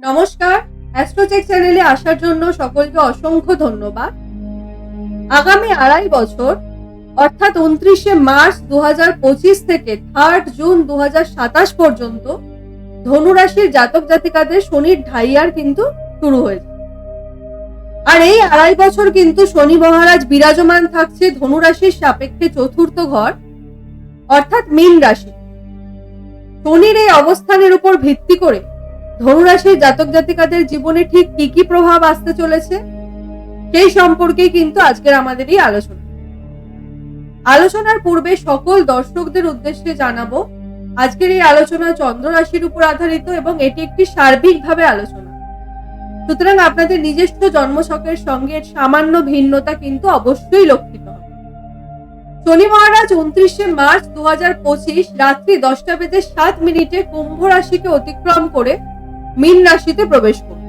নমস্কার অ্যাস্ট্রোচেক চ্যানেলে আসার জন্য সকলকে অসংখ্য ধন্যবাদ। আগামী আড়াই বছর, অর্থাৎ উনত্রিশে মার্চ দু থেকে থার্ড জুন দু পর্যন্ত ধনুরাশির জাতক জাতিকাদের শনির ঢাইয়ার কিন্তু শুরু হয়েছে আর এই আড়াই বছর কিন্তু শনি মহারাজ বিরাজমান থাকছে ধনুরাশির সাপেক্ষে চতুর্থ ঘর, অর্থাৎ মীন রাশি। শনির এই অবস্থানের উপর ভিত্তি করে ধনুরাশির জাতক জাতিকাদের জীবনে ঠিক কি কি প্রভাব আসতে চলেছে? সেই সম্পর্কে কিন্তু আজকের আমাদের এই আলোচনা। আলোচনার পূর্বে সকল দর্শকদের উদ্দেশ্যে জানাব, আজকের এই আলোচনা চন্দ্র রাশির উপর আধারিত এবং এটি একটি সার্বিকভাবে আলোচনা। সুতরাং আপনাদের নিজস্ব জন্মছকের সঙ্গে সামান্য ভিন্নতা কিন্তু অবশ্যই লক্ষিত হবে। শনি মহারাজ উনত্রিশে মার্চ দু হাজার পঁচিশ রাত্রি দশটা বেজে সাত মিনিটে কুম্ভ রাশিকে অতিক্রম করে মীন রাশিতে প্রবেশ করবে।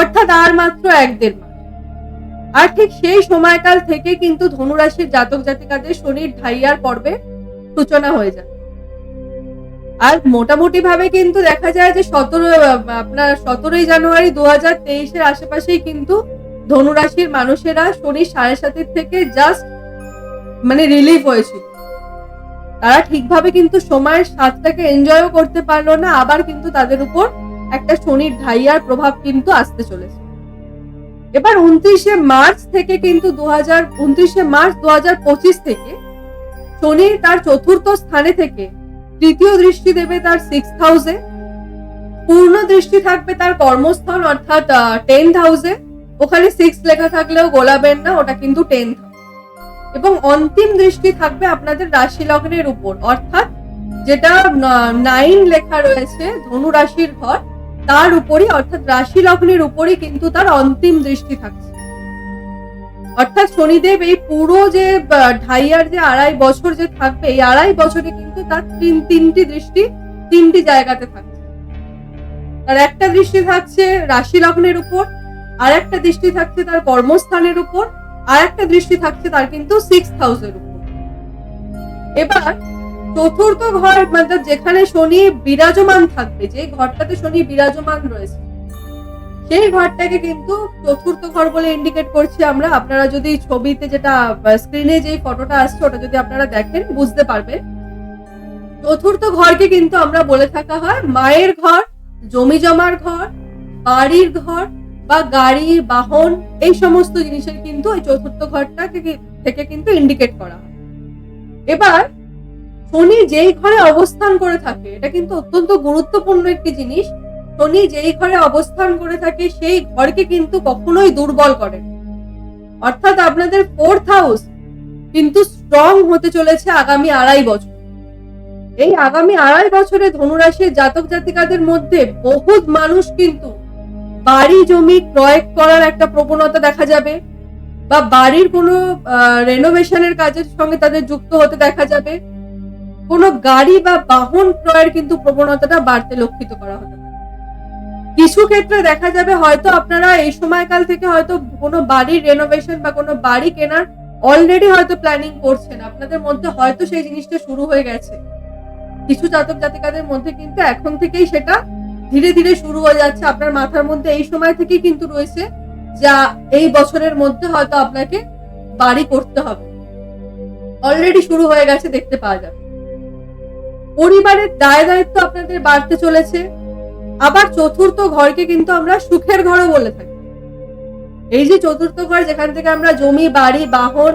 অর্থাৎ আর মাত্র এক দেড় মাস। আর ঠিক সেই সময়কাল থেকে কিন্তু ধনুরাশির জাতক জাতিকাদের শনির ঢাইয়ার পর্বে সূচনা হয়ে যায়। আর মোটামুটি ভাবে কিন্তু দেখা যায় যে সতেরো আপনার সতেরোই জানুয়ারি দু হাজার তেইশের আশেপাশেই কিন্তু ধনুরাশির মানুষেরা শনি সাড়ে সাতের থেকে জাস্ট মানে রিলিফ হয়েছিল। তারা ঠিকভাবে কিন্তু সময়ের স্বাদটাকে এনজয়ও করতে পারল না, আবার কিন্তু তাদের উপর একটা শনির ঢাইয়ার প্রভাব কিন্তু আসতে চলেছে। এবার উনত্রিশে মার্চ থেকে কিন্তু দু হাজার উনত্রিশে মার্চ দু হাজার পঁচিশ থেকে শনি তার চতুর্থ স্থানে থেকে তৃতীয় দৃষ্টি দেবে তার সিক্স হাউসে পূর্ণ দৃষ্টি থাকবে তার কর্মস্থান অর্থাৎ টেন্থ হাউসে ওখানে সিক্স লেখা থাকলেও গোলাবেন না, ওটা কিন্তু টেন্থ এবং অন্তিম দৃষ্টি থাকবে আপনাদের রাশি লগ্নের উপর। অর্থাৎ যেটা নাইন লেখা রয়েছে, ধনু রাশির ঘর তার উপরই, অর্থাৎ রাশি লগ্নের উপরই কিন্তু তার অন্তিম দৃষ্টি থাকছে। অর্থাৎ শনিদেব এই পুরো যে ঢাইয়ার যে আড়াই বছর যে থাকবে, এই আড়াই বছরে কিন্তু তার তিন, তিনটি দৃষ্টি তিনটি জায়গাতে থাকছে। তার একটা দৃষ্টি থাকছে রাশি লগ্নের উপর আর একটা দৃষ্টি থাকছে তার কর্মস্থানের উপর আর একটা দৃষ্টি থাকছে তার কিন্তু সিক্স হাউসের উপর। এবার চতুর্থ ঘর মানে যেখানে শনি বিরাজমান থাকবে যে ঘরটাতে শনি বিরাজমান রয়েছে, সেই ঘরটাকে কিন্তু চতুর্থ ঘর বলে ইন্ডিকেট করছি আমরা। আপনারা যদি ছবিতে যেটা স্ক্রিনে যে ফটোটা আসছে, ওটা যদি আপনারা দেখেন, বুঝতে পারবেন। চতুর্থ ঘরকে কিন্তু আমরা বলে থাকা হয় মায়ের ঘর, জমি জমার ঘর, বাড়ির ঘর, বা গাড়ি, বাহন, এই সমস্ত জিনিসের কিন্তু এই চতুর্থ ঘরটাকে থেকে কিন্তু ইন্ডিকেট করা হয়। এবার শনি যেই ঘরে অবস্থান করে থাকে, এটা কিন্তু অত্যন্ত গুরুত্বপূর্ণ একটি জিনিস শনি যেই ঘরে অবস্থান করে থাকে, সেই ঘরকে কিন্তু কখনোই দুর্বল করে অর্থাৎ আপনাদের ফোর্থ হাউস কিন্তু স্ট্রং হতে চলেছে আগামী আড়াই বছর। এই আগামী আড়াই বছরে ধনুরাশির জাতক জাতিকাদের মধ্যে বহুত মানুষ কিন্তু বাড়ি জমি ক্রয় করার একটা প্রবণতা দেখা যাবে, বা বাড়ির কোনো রেনোভেশনের কাজের সঙ্গে তাদের যুক্ত হতে দেখা যাবে। কোনো গাড়ি বা বাহন ক্রয়ের কিন্তু প্রবণতাটা বাড়তে লক্ষিত করা হতে। পারে কিছু ক্ষেত্রে দেখা যাবে হয়তো আপনারা এই সময়কাল থেকে হয়তো কোনো বাড়ির রেনোভেশন বা কোনো বাড়ি কেনার অলরেডি হয়তো প্ল্যানিং করছেন। আপনাদের মধ্যে হয়তো সেই জিনিসটা শুরু হয়ে গেছে। কিছু জাতক জাতিকাদের মধ্যে কিন্তু এখন থেকেই সেটা ধীরে ধীরে শুরু হয়ে যাচ্ছে। আপনার মাথার মধ্যে এই সময় থেকেই কিন্তু রয়েছে যা এই বছরের মধ্যে হয়তো আপনাকে বাড়ি করতে হবে। অলরেডি শুরু হয়ে গেছে, দেখতে পাওয়া যাবে। পরিবারের দায় দায়িত্ব আপনাদের বাড়তে চলেছে। আবার চতুর্থ ঘরকে কিন্তু আমরা সুখের ঘরও বলে থাকি। এই যে চতুর্থ ঘর, যেখান থেকে আমরা জমি, বাড়ি, বাহন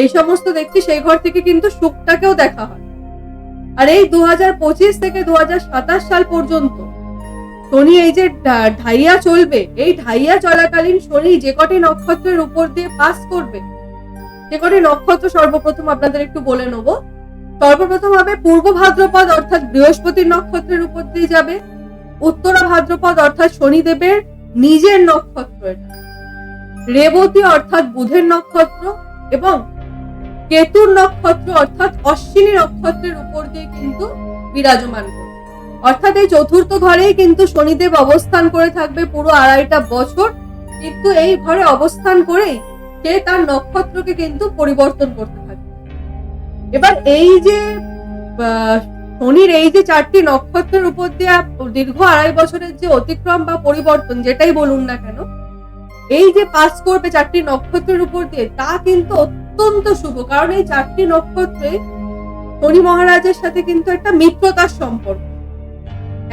এই সমস্ত দেখছি, সেই ঘর থেকে কিন্তু সুখটাকেও দেখা হয়। আর এই দু পঁচিশ থেকে দু সাতাশ সাল পর্যন্ত শনি এই যে ঢাইয়া চলবে, এই ঢাইয়া চলাকালীন শনি যে কটি নক্ষত্রের উপর দিয়ে পাস করবে যে কটি নক্ষত্র সর্বপ্রথম আপনাদের একটু বলে নেব। সর্বপ্রথম হবে পূর্ব ভাদ্রপদ অর্থাৎ বৃহস্পতির নক্ষত্রের উপর দিয়ে যাবে। উত্তরা ভাদ্রপদ অর্থাৎ শনিদেবের নিজের নক্ষত্র এটা। রেবতী অর্থাৎ বুধের নক্ষত্র এবং কেতুর নক্ষত্র অর্থাৎ অশ্বিনী নক্ষত্রের উপর দিয়ে কিন্তু বিরাজমান করবে। অর্থাৎ এই চতুর্থ ঘরেই কিন্তু শনিদেব অবস্থান করে থাকবে পুরো আড়াইটা বছর। কিন্তু এই ঘরে অবস্থান করেই সে তার নক্ষত্রকে কিন্তু পরিবর্তন করতে এবার এই যে শনির এই যে চারটি নক্ষত্রের উপর দিয়ে দীর্ঘ আড়াই বছরের যে অতিক্রম বা পরিবর্তন, যেটাই বলুন না কেন, এই যে পাস করবে চারটি নক্ষত্রের উপর দিয়ে, তা কিন্তু অত্যন্ত শুভ। কারণ এই চারটি নক্ষত্রে শনি মহারাজের সাথে কিন্তু একটা মিত্রতার সম্পর্ক।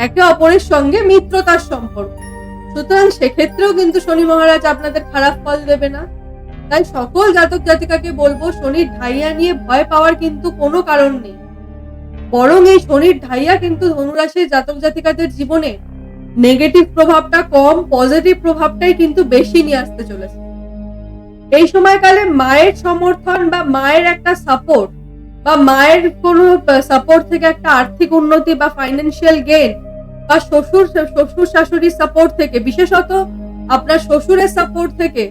একে অপরের সঙ্গে মিত্রতার সম্পর্ক। সুতরাং সেক্ষেত্রেও কিন্তু শনি মহারাজ আপনাদের খারাপ ফল দেবে না। তাই সকল জাতক জাতিকাকে বলব, শনির ঢাইয়া নিয়ে ভয় পাওয়ার কিন্তু কোনো কারণ নেই। বরং এই শনির ঢাইয়া কিন্তু ধনুরাশির জাতক জাতিকাদের জীবনে নেগেটিভ প্রভাবটা কম পজিটিভ প্রভাবটাই কিন্তু বেশি নিয়ে আসতে চলেছে। এই সময়কালে মায়ের সমর্থন বা মায়ের একটা সাপোর্ট বা মায়ের কোনো সাপোর্ট থেকে একটা আর্থিক উন্নতি বা ফাইন্যান্সিয়াল গেন বা শ্বশুর শ্বশুর শাশুড়ির সাপোর্ট থেকে, বিশেষত আপনার শ্বশুরের সাপোর্ট থেকে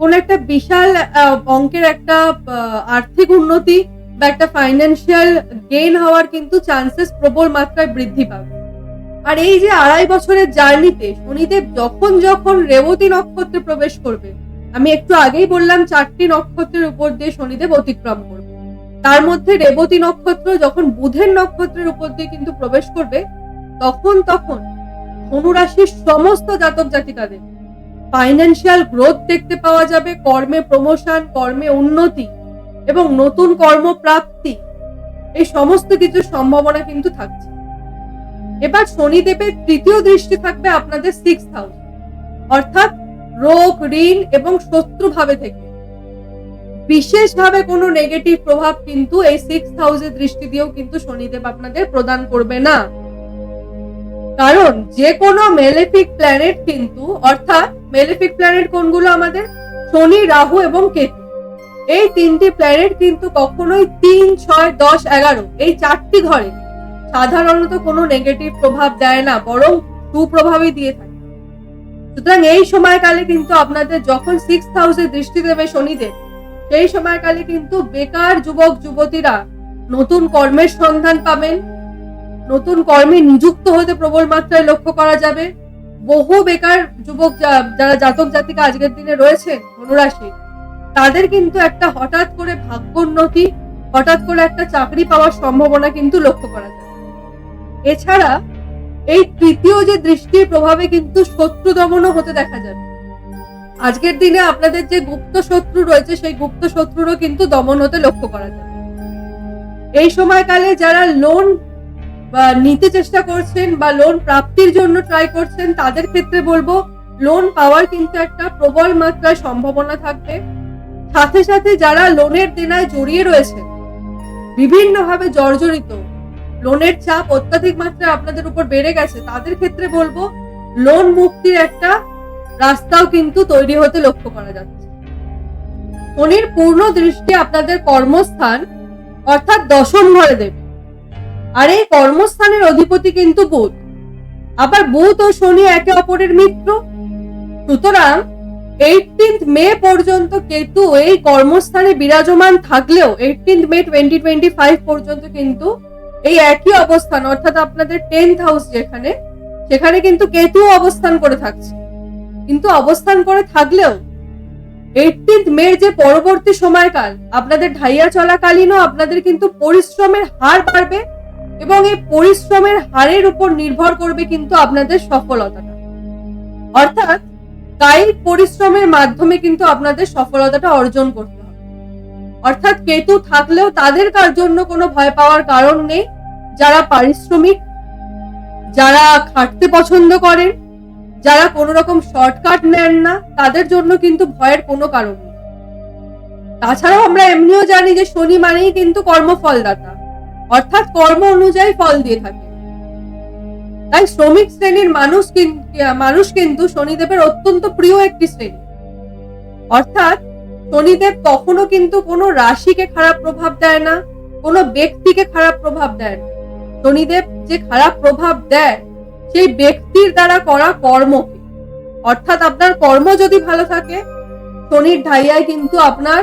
কোন একটা বিশাল অঙ্কের একটা আর্থিক উন্নতি বা একটা ফাইন্যান্সিয়াল গেইন হওয়ার কিন্তু চান্সেস প্রবল মাত্রায় বৃদ্ধি পাবে। আর এই যে আড়াই বছরের জার্নিতে শনিদেব যখন যখন রেবতী নক্ষত্রে প্রবেশ করবে, আমি একটু আগেই বললাম চারটি নক্ষত্রের উপর দিয়ে শনিদেব অতিক্রম করবে। তার মধ্যে রেবতী নক্ষত্র যখন বুধের নক্ষত্রের উপর দিয়ে কিন্তু প্রবেশ করবে, তখন তখন ধনুরাশির সমস্ত জাতক জাতিকাদের ফাইন্যান্সিয়াল গ্রোথ দেখতে পাওয়া যাবে, কর্মে প্রমোশন কর্মে উন্নতি এবং নতুন কর্মপ্রাপ্তি। এই সমস্ত কিছুর সম্ভাবনা কিন্তু থাকছে। এবার শনিদেবের তৃতীয় দৃষ্টি থাকবে আপনাদের সিক্স হাউস অর্থাৎ রোগ, ঋণ এবং শত্রু ভাবে থেকে। বিশেষভাবে কোনো নেগেটিভ প্রভাব কিন্তু এই সিক্স হাউসের দৃষ্টি দিয়েও কিন্তু শনিদেব আপনাদের প্রদান করবে না। কারণ যে কোনো মেলেফিক প্ল্যানেট কিন্তু, অর্থাৎ মেলেফিক প্ল্যানেট কোনগুলো আমাদের? শনি, রাহু এবং কেতু। এই তিনটি প্ল্যানেট কিন্তু কখনোই তিন, ছয়, দশ, এগারো, এই চারটি ঘরে সাধারণত কোনো নেগেটিভ প্রভাব দেয় না, বরং সুপ্রভাবই দিয়ে থাকে। সুতরাং এই সময়কালে কিন্তু আপনাদের যখন সিক্স হাউসে দৃষ্টি দেবে শনিদেব, সেই সময়কালে কিন্তু বেকার যুবক, যুবতীরা নতুন কর্মের সন্ধান পাবেন, নতুন কর্মে নিযুক্ত হতে প্রবল মাত্রায় লক্ষ্য করা যাবে। বহু বেকার যুবক যারা জাতক জাতিকা আজকের দিনে রয়েছেন ধনুরাশি, তাদের কিন্তু একটা হঠাৎ করে ভাগ্যোন্নতি, হঠাৎ করে একটা চাকরি পাওয়ার সম্ভাবনা কিন্তু লক্ষ্য করা যায়। এছাড়া এই তৃতীয় যে দৃষ্টির প্রভাবে কিন্তু শত্রু দমনও হতে দেখা যাবে। আজকের দিনে আপনাদের যে গুপ্ত শত্রু রয়েছে, সেই গুপ্ত শত্রুরও কিন্তু দমন হতে লক্ষ্য করা যাবে। এই সময়কালে যারা লোন নিতে চেষ্টা করছেন বা লোন প্রাপ্তির জন্য ট্রাই করছেন, তাদের ক্ষেত্রে বলব লোন পাওয়ার কিন্তু একটা প্রবল মাত্রায় সম্ভাবনা থাকবে। সাথে সাথে যারা লোনের দেনায় জড়িয়ে রয়েছেন, বিভিন্নভাবে জর্জরিত লোনের চাপ অত্যাধিক মাত্রায় আপনাদের উপর বেড়ে গেছে, তাদের ক্ষেত্রে বলব লোন মুক্তির একটা রাস্তাও কিন্তু তৈরি হতে লক্ষ্য করা যাচ্ছে। পূর্ণ দৃষ্টি আপনাদের কর্মস্থান, অর্থাৎ দশম ঘরে দেবে। আর এই কর্মস্থানের অধিপতি কিন্তু বুধ। আবার বুধ ও শনি একে অপরের মিত্র। সুতরাং এইটিন্থ মে পর্যন্ত কেতু এই কর্মস্থানে বিরাজমান থাকলেও eighteenth May twenty twenty five পর্যন্ত কিন্তু এই একই অবস্থান, অর্থাৎ আপনাদের টেন্থ হাউস যেখানে, সেখানে কিন্তু কেতু অবস্থান করে থাকছে। কিন্তু অবস্থান করে থাকলেও এইটিন্থ মে যে পরবর্তী সময়কাল, আপনাদের ঢাইয়া চলাকালীনও আপনাদের কিন্তু পরিশ্রমের হার বাড়বে এবং এই পরিশ্রমের হারের উপর নির্ভর করবে কিন্তু আপনাদের সফলতাটা। অর্থাৎ কায়িক পরিশ্রমের মাধ্যমে কিন্তু আপনাদের সফলতাটা অর্জন করতে হবে। অর্থাৎ কেতু থাকলেও তাদের কার জন্য কোনো ভয় পাওয়ার কারণ নেই। যারা পারিশ্রমিক, যারা খাটতে পছন্দ করেন, যারা কোনো রকম শর্টকাট নেন না, তাদের জন্য কিন্তু ভয়ের কোনো কারণ নেই। তাছাড়াও আমরা এমনিও জানি যে শনি মানেই কিন্তু কর্মফলদাতা। অর্থাৎ কর্ম অনুযায়ী ফল দিয়ে থাকে। তাই শ্রমিক শ্রেণির মানুষ মানুষ কিন্তু শনিদেবের অত্যন্ত প্রিয় একটি শ্রেণি। অর্থাৎ শনিদেব কখনো কিন্তু কোনো রাশিকে খারাপ প্রভাব দেয় না, কোনো ব্যক্তিকে খারাপ প্রভাব দেয় না। শনিদেব যে খারাপ প্রভাব দেয়, সেই ব্যক্তির দ্বারা করা কর্মকে। অর্থাৎ আপনার কর্ম যদি ভালো থাকে, শনির ঢাইয়ায় কিন্তু আপনার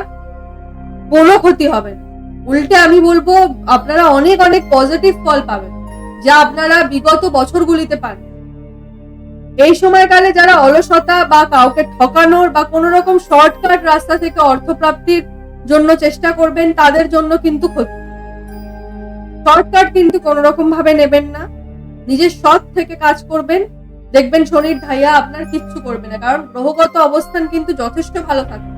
কোনো ক্ষতি হবে না। উল্টে আমি বলব, আপনারা অনেক অনেক পজিটিভ ফল পাবেন, যা আপনারা বিগত বছরগুলিতে পান। এই সময়কালে যারা অলসতা বা কাউকে ঠকানোর বা কোনো রকম শর্টকাট রাস্তা থেকে অর্থপ্রাপ্তির জন্য চেষ্টা করবেন, তাদের জন্য কিন্তু ক্ষতি। শর্টকাট কিন্তু কোনো রকম ভাবে নেবেন না। নিজের সৎ থেকে কাজ করবেন। দেখবেন শনির ঢাইয়া আপনার কিচ্ছু করবে না, কারণ গ্রহগত অবস্থান কিন্তু যথেষ্ট ভালো থাকবে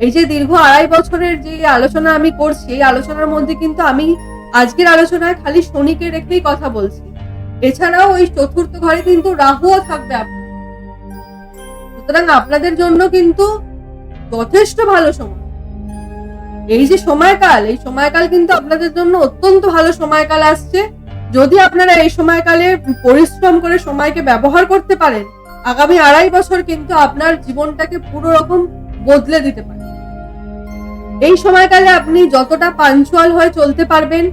এই যে দীর্ঘ আড়াই বছরের যে আলোচনা আমি করছি, এই আলোচনার মধ্যে কিন্তু আমি আজকের আলোচনায় খালি শনিকে রেখেই কথা বলছি। এছাড়াও ওই চতুর্থ ঘরে কিন্তু রাহুও থাকবে সুতরাং আপনাদের জন্য কিন্তু যথেষ্ট ভালো সময়। এই যে সময়কাল, এই সময়কাল কিন্তু আপনাদের জন্য অত্যন্ত ভালো সময়কাল আসছে। যদি আপনারা এই সময়কালে পরিশ্রম করে সময়কে ব্যবহার করতে পারেন, আগামী আড়াই বছর কিন্তু আপনার জীবনটাকে পুরো রকম বদলে দিতে পারে। এই সময়কালে আপনি যতটা পাঞ্চুয়াল হয়ে চলতে পারবেন,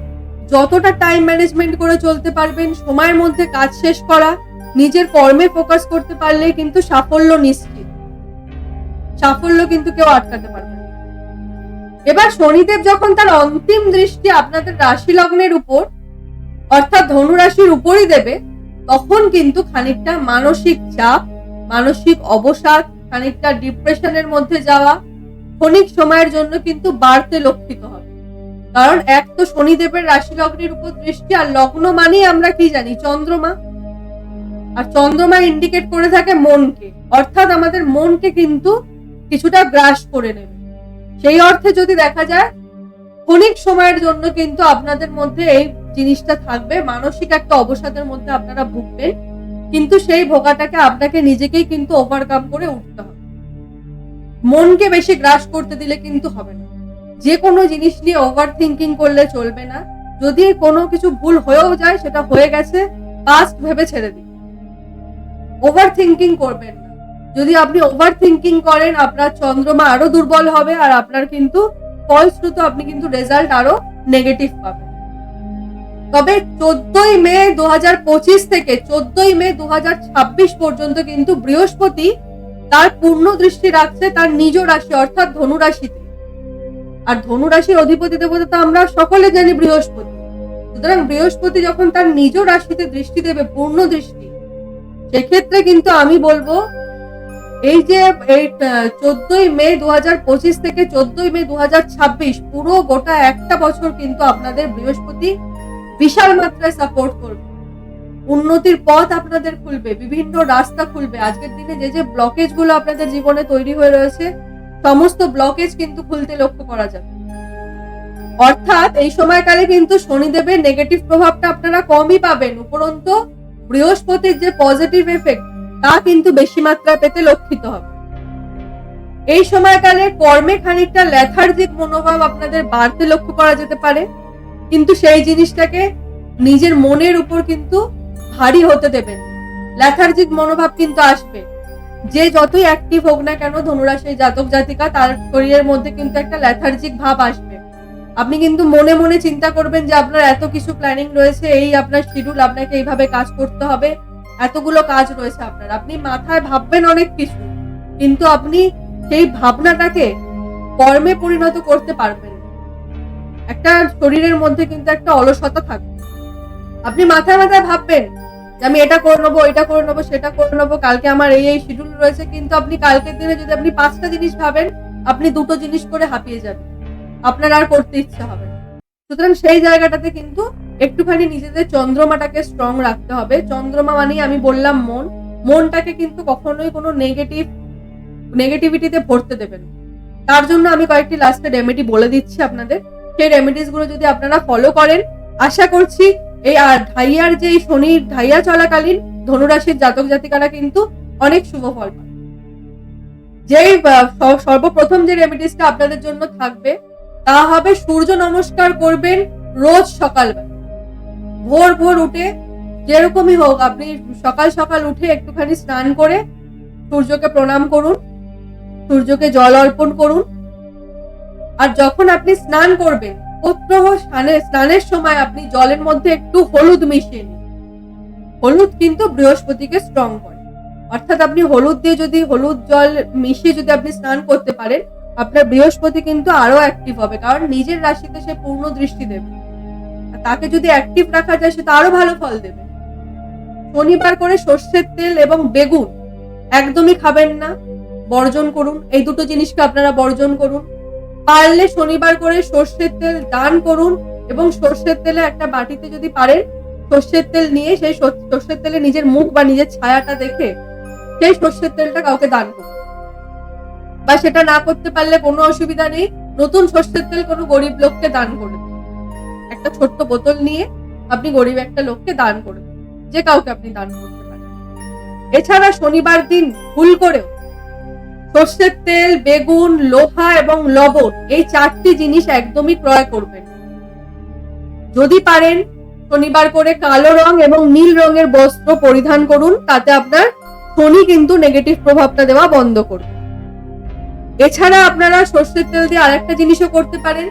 যতটা টাইম ম্যানেজমেন্ট করে চলতে পারবেন, সময়ের মধ্যে কাজ শেষ করা, নিজের কর্মে ফোকাস করতে পারলে কিন্তু সাফল্য নিশ্চিত। সাফল্য কিন্তু কেউ আটকাতে পারবে এবার শনিদেব যখন তার অন্তিম দৃষ্টি আপনাদের রাশি লগ্নের উপর, অর্থাৎ ধনু রাশির উপরই দেবে, তখন কিন্তু খানিকটা মানসিক চাপ, মানসিক অবসাদ, খানিকটা ডিপ্রেশনের মধ্যে যাওয়া ক্ষণিক সময়ের জন্য কিন্তু বাড়তে লক্ষিত হবে। কারণ এক তো শনিদেবের রাশি লগ্নের উপর দৃষ্টি, আর লগ্ন মানেই আমরা কি জানি? চন্দ্রমা। আর চন্দ্রমা ইন্ডিকেট করে থাকে মনকে। অর্থাৎ আমাদের মনকে কিন্তু কিছুটা গ্রাস করে নেবে। সেই অর্থে যদি দেখা যায়, ক্ষণিক সময়ের জন্য কিন্তু আপনাদের মধ্যে এই জিনিসটা থাকবে। মানসিক একটা অবসাদের মধ্যে আপনারা ভুগবেন। কিন্তু সেই ভোগাটাকে আপনাকে নিজেকেই কিন্তু ওভারকাম করে উঠতে হবে। মনকে বেশি গ্রাস করতে দিলে কিন্তু হবে না। যে কোনো জিনিস নিয়ে ওভার থিঙ্কিং করলে চলবে না। যদি কোনো কিছু ভুল হয়েও যায়, সেটা হয়ে গেছে পাস্ট ভেবে ছেড়ে দিন। ওভার থিঙ্কিং করবেন না। যদি আপনি ওভার থিঙ্কিং করেন, আপনার চন্দ্রমা আরও দুর্বল হবে আর আপনার কিন্তু ফলশ্রুত আপনি কিন্তু রেজাল্ট আরও নেগেটিভ পাবেন। তবে চোদ্দই মে দু হাজার পঁচিশ থেকে চোদ্দই মে দু হাজার ছাব্বিশ পর্যন্ত কিন্তু বৃহস্পতি তার পূর্ণ দৃষ্টি রাখছে তার নিজ রাশি, অর্থাৎ ধনু রাশিতে আর ধনু রাশির অধিপতি দেবতা তো আমরা সকলে জানি বৃহস্পতি। সুতরাং বৃহস্পতি যখন তার নিজ রাশিতে দৃষ্টি দেবে, পূর্ণ দৃষ্টি, সেক্ষেত্রে কিন্তু আমি বলব, এই যে এই চোদ্দই মে দু পঁচিশ থেকে চোদ্দই মে দু ছাব্বিশ, পুরো গোটা একটা বছর কিন্তু আপনাদের বৃহস্পতি বিশাল মাত্রায় সাপোর্ট করবে। উন্নতির পথ আপনাদের খুলবে, বিভিন্ন রাস্তা খুলবে। আজকের দিনে যে যে ব্লকেজগুলো আপনাদের জীবনে তৈরি হয়ে রয়েছে, সমস্ত ব্লকেজ কিন্তু খুলতে লক্ষ্য করা যাবে। অর্থাৎ এই সময়কালে কিন্তু শনিদেবের নেগেটিভ প্রভাবটা আপনারা কমই পাবেন। উপরন্ত বৃহস্পতির যে পজিটিভ এফেক্ট তা কিন্তু বেশি মাত্রায় পেতে লক্ষিত হবে। এই সময়কালে কর্মে খানিকটা লেথার্জিক মনোভাব আপনাদের বাড়তে লক্ষ্য করা যেতে পারে। কিন্তু সেই জিনিসটাকে নিজের মনের উপর কিন্তু ভারী হতে দেবেন। লেথার্জিক মনোভাব কিন্তু আসবে। যে যতই অ্যাক্টিভ হোক না কেন ধনুরাশি জাতক জাতিকা, তার শরীরের মধ্যে কিন্তু একটা লেথার্জিক ভাব আসবে। আপনি কিন্তু মনে মনে চিন্তা করবেন যে আপনার এত কিছু প্ল্যানিং রয়েছে, এই আপনার শিডিউল আপনাকে এইভাবে কাজ করতে হবে। এতগুলো কাজ রয়েছে আপনার। আপনি মাথায় ভাববেন অনেক কিছু। কিন্তু আপনি সেই ভাবনাটাকে কর্মে পরিণত করতে পারবেন একটা শরীরের মধ্যে কিন্তু একটা অলসতা থাকবে। আপনি মাথায় মাথায় ভাববেন যে আমি এটা করে নেব এটা করে নেব, সেটা করে নেব, কালকে আমার এই এই শিডিউল রয়েছে, কিন্তু আপনি কালকের দিনে যদি আপনি পাঁচটা জিনিস ভাবেন, আপনি দুটো জিনিস করে হাঁপিয়ে যাবেন। আপনার আর করতে ইচ্ছা হবে না। সুতরাং সেই জায়গাটাতে কিন্তু একটুখানি নিজেদের চন্দ্রমাটাকে স্ট্রং রাখতে হবে। চন্দ্রমা মানেই আমি বললাম মন। মনটাকে কিন্তু কখনোই কোনো নেগেটিভ নেগেটিভিটিতে ভরতে দেবেন তার জন্য আমি কয়েকটি লাস্টে রেমেডি বলে দিচ্ছি আপনাদের। সেই রেমেডিসগুলো যদি আপনারা ফলো করেন, আশা করছি এই আর ঢাইয়ার যে শনির ঢাইয়া চলাকালীন ধনুরাশির জাতক জাতিকারা কিন্তু অনেক শুভ ফল পাবে যেই সর্বপ্রথম যে রেমেডিসটা আপনাদের জন্য থাকবে, তা হবে সূর্য নমস্কার করবেন রোজ সকালবেলা। ভোর ভোর উঠে যেরকমই হোক, আপনি সকাল সকাল উঠে একটুখানি স্নান করে সূর্যকে প্রণাম করুন, সূর্যকে জল অর্পণ করুন। আর যখন আপনি স্নান করবেন প্রত্যহ স্নানের সময় আপনি জলের মধ্যে একটু হলুদ মিশিয়ে নিন। হলুদ কিন্তু বৃহস্পতিকে স্ট্রং করে। অর্থাৎ আপনি হলুদ দিয়ে যদি হলুদ জল মিশিয়ে যদি আপনি স্নান করতে পারেন, আপনার বৃহস্পতি কিন্তু আরও অ্যাক্টিভ হবে, কারণ নিজের রাশিতে সে পূর্ণ দৃষ্টি দেবে। তাকে যদি অ্যাক্টিভ রাখা যায় সেটা আরও ভালো ফল দেবে। শনিবার করে সর্ষের তেল এবং বেগুন একদমই খাবেন না, বর্জন করুন। এই দুটো জিনিসকে আপনারা বর্জন করুন। পারলে শনিবার করে সর্ষের তেল দান করুন এবং সর্ষের তেলে একটা বাটিতে যদি পারেন, সর্ষের তেল নিয়ে সেই সর্ষের তেলে নিজের মুখ বা নিজের ছায়াটা দেখে সেই সর্ষের তেলটা কাউকে দান করুন। বা সেটা না করতে পারলে কোনো অসুবিধা নেই, নতুন সর্ষের তেল কোনো গরিব লোককে দান করে একটা ছোট্ট বোতল নিয়ে আপনি গরিব একটা লোককে দান করে দিন যে কাউকে আপনি দান করতে পারেন। এছাড়া শনিবার দিন ভুল করেও সর্ষের তেল, বেগুন, লোহা এবং লবণ এই চারটি জিনিস একদমই ক্রয় করবেন। যদি পারেন শনিবার করে কালো রং এবং নীল রঙের বস্ত্র পরিধান করুন, তাতে আপনার শনি কিন্তু নেগেটিভ প্রভাবটা দেওয়া বন্ধ করবে। এছাড়া আপনারা সর্ষের তেল দিয়ে আরেকটা জিনিসও করতে পারেন।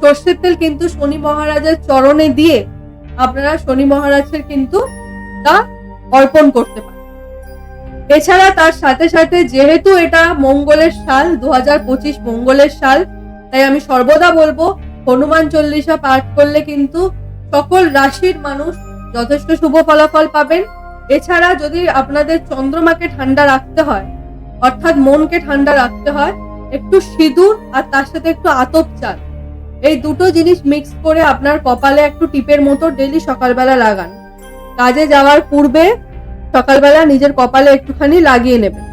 সর্ষের তেল কিন্তু শনি মহারাজের চরণে দিয়ে আপনারা শনি মহারাজের কিন্তু তা অর্পণ করতে পারেন। এছাড়া তার সাথে সাথে যেহেতু এটা মঙ্গলের সাল দু মঙ্গলের সাল, তাই আমি সর্বদা বলব, হনুমান চল্লিশা পাঠ করলে কিন্তু সকল রাশির মানুষ যথেষ্ট শুভ ফলাফল পাবেন। এছাড়া যদি আপনাদের চন্দ্রমাকে ঠান্ডা রাখতে হয়, অর্থাৎ মনকে ঠান্ডা রাখতে হয়, একটু সিঁদুর আর তার সাথে একটু আতপ চাল, এই দুটো জিনিস মিক্স করে আপনার কপালে একটু টিপের মতো ডেলি সকালবেলা লাগান। কাজে যাওয়ার পূর্বে সকালবেলা নিজের কপালে একটুখানি লাগিয়ে নেবেন।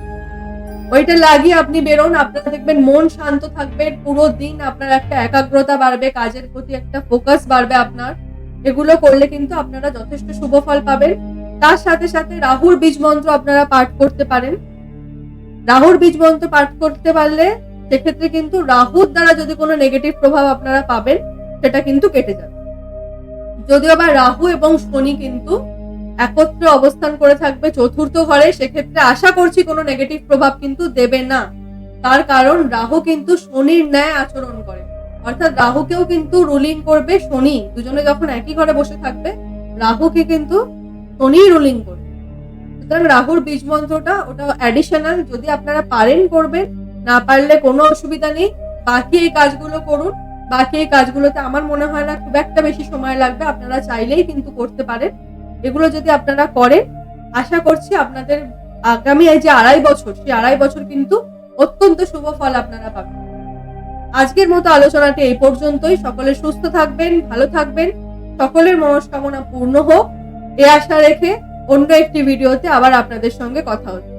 ওইটা লাগিয়ে আপনি বেরোন, আপনারা দেখবেন মন শান্ত থাকবে, পুরো দিন আপনার একটা একাগ্রতা বাড়বে, কাজের প্রতি একটা ফোকাস বাড়বে আপনার। এগুলো করলে কিন্তু আপনারা যথেষ্ট শুভ ফল পাবেন। তার সাথে সাথে রাহুর বীজ মন্ত্র আপনারা পাঠ করতে পারেন। রাহুর বীজ মন্ত্র পাঠ করতে পারলে সেক্ষেত্রে কিন্তু রাহুর দ্বারা যদি কোনো নেগেটিভ প্রভাব আপনারা পাবেন, সেটা কিন্তু কেটে যাবে। যদিও বা রাহু এবং শনি কিন্তু একত্রে অবস্থান করে থাকবে চতুর্থ ঘরে, সেক্ষেত্রে আশা করছি কোনো নেগেটিভ প্রভাব কিন্তু দেবে না। তার কারণ রাহু কিন্তু শনির ন্যায় আচরণ করে। অর্থাৎ রাহুকেও কিন্তু রুলিং করবে শনি। দুজনে যখন একই ঘরে বসে থাকবে, রাহুকে কিন্তু শনি রুলিং করবে। সুতরাং রাহুর বীজ মন্ত্রটা ওটা অ্যাডিশনাল যদি আপনারা পারেন করবেন, না পারলে কোনো অসুবিধা নেই। বাকি এই কাজগুলো করুন। বাকি এই কাজগুলোতে আমার মনে হয় না খুব একটা বেশি সময় লাগবে। আপনারা চাইলেই কিন্তু করতে পারেন। এগুলো যদি আপনারা করেন, আশা করছি আপনাদের আগামী এই যে আড়াই বছর, সেই আড়াই বছর কিন্তু অত্যন্ত শুভ ফল আপনারা পাবেন। আজকের মতো আলোচনাটি এই পর্যন্তই। সকলে সুস্থ থাকবেন, ভালো থাকবেন। সকলের মনস্কামনা পূর্ণ হোক। এ আশা রেখে অন্য একটি ভিডিওতে আবার আপনাদের সঙ্গে কথা হচ্ছে।